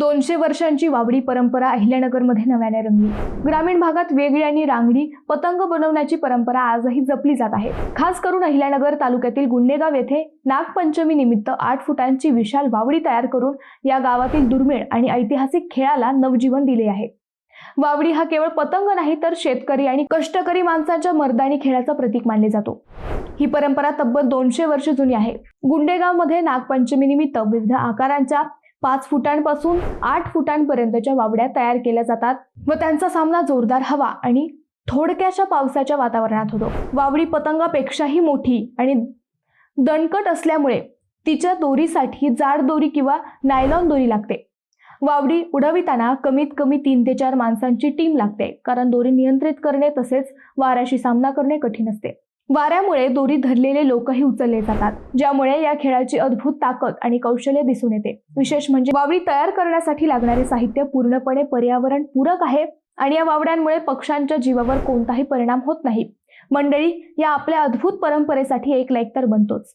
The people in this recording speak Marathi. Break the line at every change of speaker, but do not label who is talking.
दोनशे वर्षांची वावडी परंपरा अहिल्यानगरमध्ये नव्याने रंगली. ग्रामीण भागात वेगळी आणि रांगडी पतंग बनवण्याची परंपरा आजही जपली जात आहे. खास करून अहिल्यानगर तालुक्यातील गुंडेगाव येथे नागपंचमी निमित्त आठ फुटांची विशाल वावडी तयार करून या गावातील दुर्मिळ आणि ऐतिहासिक खेळाला नवजीवन दिले आहे. वावडी हा केवळ पतंग नाही तर शेतकरी आणि कष्टकरी माणसाच्या मर्दानी खेळाचा प्रतीक मानले जातो. ही परंपरा तब्बल दोनशे वर्ष जुनी आहे. गुंडेगावमध्ये नागपंचमी निमित्त विविध आकारांच्या पाच फुटांपासून आठ फुटांपर्यंतच्या वावड्या तयार केल्या जातात व त्यांचा सामना जोरदार हवा आणि थोडक्याशा पावसाच्या वातावरणात होतो. वावडी पतंगापेक्षाही मोठी आणि दणकट असल्यामुळे तिच्या दोरीसाठी जाड दोरी किंवा नायलॉन दोरी लागते. वावडी उडविताना कमीत कमी तीन ते चार माणसांची टीम लागते कारण दोरी नियंत्रित करणे तसेच वाऱ्याशी सामना करणे कठीण असते. वाऱ्यामुळे दोरी धरलेले लोकही उचलले जातात ज्यामुळे या खेळाची अद्भुत ताकद आणि कौशल्य दिसून येते. विशेष म्हणजे वावडी तयार करण्यासाठी लागणारे साहित्य पूर्णपणे पर्यावरण पूरक आहे आणि या वावड्यांमुळे पक्ष्यांच्या जीवावर कोणताही परिणाम होत नाही. मंडळी या आपल्या अद्भुत परंपरेसाठी एक लाईक तर बनतोच.